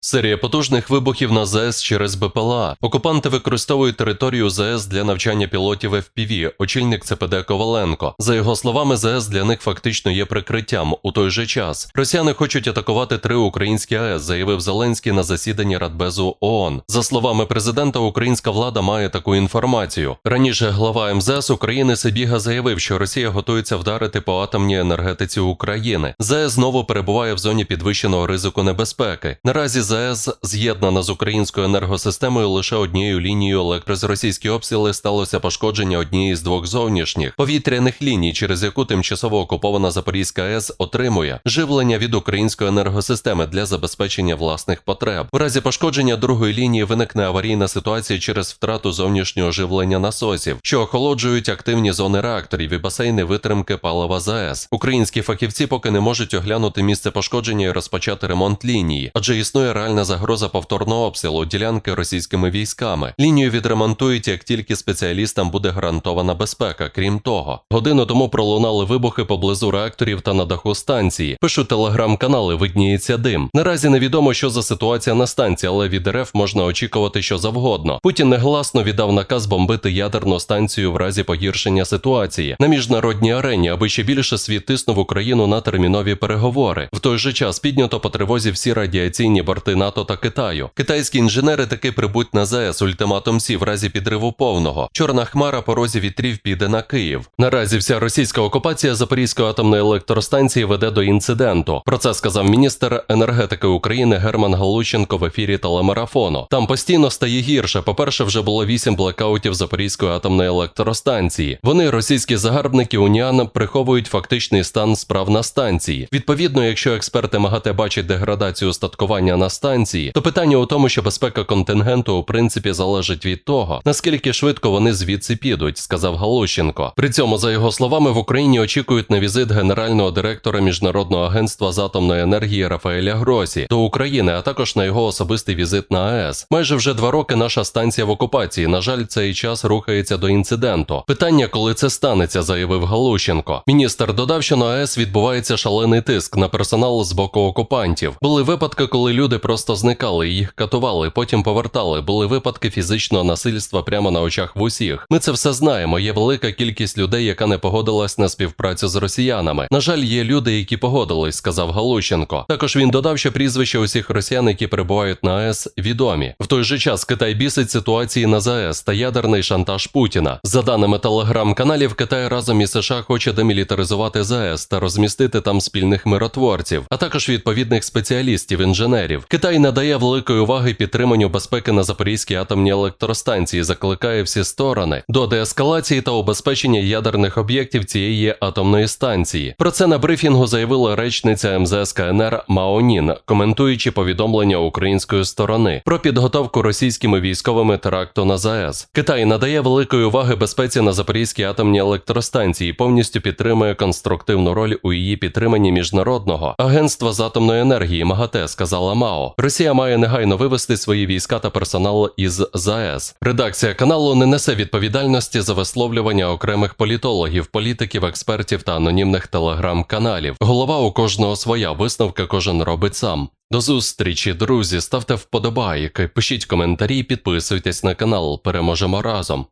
Серія потужних вибухів на ЗС через БПЛА. Окупанти використовують територію ЗС для навчання пілотів FPV, очільник ЦПД Коваленко. За його словами, ЗС для них фактично є прикриттям. У той же час росіяни хочуть атакувати три українські АЕС, заявив Зеленський на засіданні Радбезу ООН. За словами президента, українська влада має таку інформацію. Раніше глава МЗС України Сибіга заявив, що Росія готується вдарити по атомній енергетиці України. ЗС знову перебуває в зоні підвищеного ризику небезпеки. Наразі ЗАЕС з'єднана з українською енергосистемою лише однією лінією, але через російські обстріли сталося пошкодження однієї з двох зовнішніх повітряних ліній, через яку тимчасово окупована Запорізька АЕС отримує живлення від української енергосистеми для забезпечення власних потреб. У разі пошкодження другої лінії виникне аварійна ситуація через втрату зовнішнього живлення насосів, що охолоджують активні зони реакторів і басейни витримки палива ЗАЕС. Українські фахівці поки не можуть оглянути місце пошкодження і розпочати ремонт лінії, адже існує реальна загроза повторного обстрілу ділянки російськими військами. Лінію відремонтують, як тільки спеціалістам буде гарантована безпека. Крім того, годину тому пролунали вибухи поблизу реакторів та на даху станції. Пишуть телеграм-канали, видніється дим. Наразі невідомо, що за ситуація на станції, але від РФ можна очікувати, що завгодно. Путін негласно віддав наказ бомбити ядерну станцію в разі погіршення ситуації на міжнародній арені, аби ще більше світ тиснув Україну на термінові переговори. В той же час піднято по тривозі всі радіаційні борти НАТО та Китаю. Китайські інженери таки прибуть на ЗАЕС ультиматум Сі в разі підриву повного. Чорна хмара по розі вітрів піде на Київ. Наразі вся російська окупація Запорізької атомної електростанції веде до інциденту. Про це сказав міністр енергетики України Герман Галущенко в ефірі телемарафону. Там постійно стає гірше. По-перше, вже було вісім блекаутів Запорізької атомної електростанції. Вони, російські загарбники Уніан, приховують фактичний стан справ на станції. Відповідно, якщо експерти МАГАТЕ бачать деградацію устаткування на станції, то питання у тому, що безпека контингенту у принципі залежить від того, наскільки швидко вони звідси підуть, сказав Галущенко. При цьому, за його словами, в Україні очікують на візит генерального директора міжнародного агентства з атомної енергії Рафаеля Гросі до України, а також на його особистий візит на АЕС. Майже вже два роки наша станція в окупації. На жаль, цей час рухається до інциденту. Питання, коли це станеться, заявив Галущенко. Міністр додав, що на АЕС відбувається шалений тиск на персонал з боку окупантів. Були випадки, коли люди просто зникали, їх катували, потім повертали. Були випадки фізичного насильства прямо на очах в усіх. Ми це все знаємо. Є велика кількість людей, яка не погодилась на співпрацю з росіянами. На жаль, є люди, які погодились, сказав Галущенко. Також він додав, що прізвища усіх росіян, які перебувають на АЕС, відомі. В той же час Китай бісить ситуації на ЗАЕС та ядерний шантаж Путіна. За даними телеграм-каналів, Китай разом із США хоче демілітаризувати ЗАЕС та розмістити там спільних миротворців, а також відповідних спеціалістів, інженерів. Китай надає великої уваги підтриманню безпеки на Запорізькій атомній електростанції, закликає всі сторони до деескалації та убезпечення ядерних об'єктів цієї атомної станції. Про це на брифінгу заявила речниця МЗС КНР Маонін, коментуючи повідомлення української сторони про підготовку російськими військовими теракту на ЗАЕС. Китай надає великої уваги безпеці на Запорізькій атомній електростанції, повністю підтримує конструктивну роль у її підтриманні міжнародного агентства з атомної енергії МАГАТЕ, сказала Мао. Росія має негайно вивести свої війська та персонал із ЗАЕС. Редакція каналу не несе відповідальності за висловлювання окремих політологів, політиків, експертів та анонімних телеграм-каналів. Голова у кожного своя висновка кожен робить сам. До зустрічі, друзі. Ставте вподобайки, пишіть коментарі, підписуйтесь на канал. Переможемо разом.